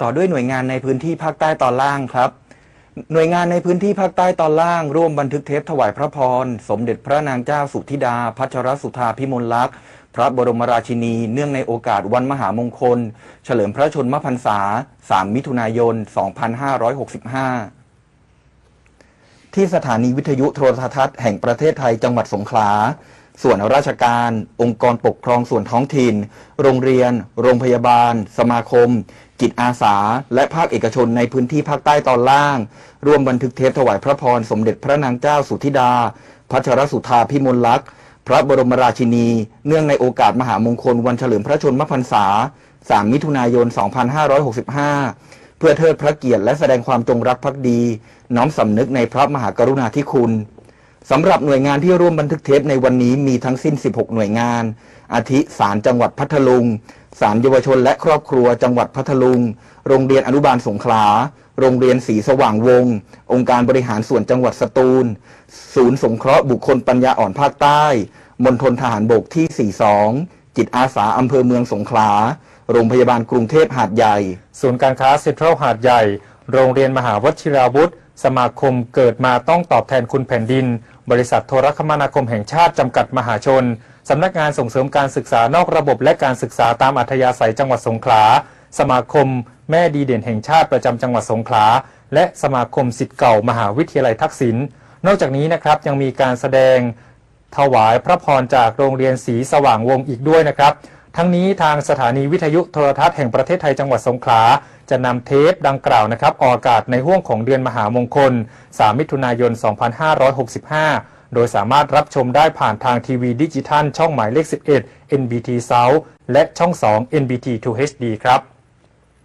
ต่อด้วยหน่วยงานในพื้นที่ภาคใต้ตอนล่างครับ หน่วยงานในพื้นที่ภาคใต้ตอนล่าง ร่วมบันทึกเทปถวายพระพร สมเด็จพระนางเจ้าสุธิดา พัชรสุธาพิมลลักษณ์พระบรมราชินี เนื่องในโอกาสวันมหามงคล เฉลิมพระชนมพรรษา 3 มิถุนายน 2565 ที่สถานีวิทยุโทรทัศน์แห่งประเทศไทยจังหวัดสงขลาส่วนราชการ องค์กรปกครองส่วนท้องถิ่น โรงเรียน โรงพยาบาล สมาคม จิตอาสา และภาคเอกชนในพื้นที่ภาคใต้ตอนล่าง ร่วมบันทึกเทปถวายพระพร สมเด็จพระนางเจ้าสุธิดา พัชรสุธาพิมลลักษณ์ พระบรมราชินี เนื่องในโอกาสมหามงคลวันเฉลิมพระชนมพรรษา 3 มิถุนายน 2565 เพื่อเทิดพระเกียรติและแสดงความจงรักภักดี น้อมสำนึกในพระมหากรุณาธิคุณสำหรับหน่วยงานที่ร่วมบันทึกเทปในวันนี้มีทั้งสิ้น 16 หน่วยงาน อาทิศาลจังหวัดพัทลุง ศาลเยาวชนและครอบครัวจังหวัดพัทลุง โรงเรียนอนุบาลสงขลา โรงเรียนศรีสว่างวง องค์การบริหารส่วนจังหวัดสตูล ศูนย์สงเคราะห์บุคคลปัญญาอ่อนภาคใต้มณฑลทหารบกที่ 42 จิตอาสาอำเภอเมืองสงขลา โรงพยาบาลกรุงเทพหาดใหญ่ ศูนย์การค้าเซ็นทรัลหาดใหญ่ โรงเรียนมหาวชิราวุธ สมาคมเกิดมาต้องตอบแทนคุณแผ่นดิน บริษัทโทรคมนาคมแห่งชาติจำกัดมหาชน สำนักงานส่งเสริมการศึกษานอกระบบและการศึกษาตามอัธยาศัยจังหวัดสงขลา สมาคม แม่ดีเด่นแห่งชาติประจำจังหวัดสงขลา และสมาคมสิทธิ์เก่ามหาวิทยาลัยทักษิณ นอกจากนี้นะครับยังมีการแสดงถวายพระพรจากโรงเรียนศรีสว่างวงอีกด้วยนะครับ ทั้งนี้ทางสถานีวิทยุโทรทัศน์แห่งประเทศไทยจังหวัดสงขลา จะนำเทปดังกล่าวนะครับออกอากาศในห่วงของเดือนมหามงคล 3 มิถุนายน 2565 โดยสามารถรับชมได้ผ่านทางทีวีดิจิทัลช่องหมายเลข 11 NBT South และช่อง 2 NBT 2 HD ครับ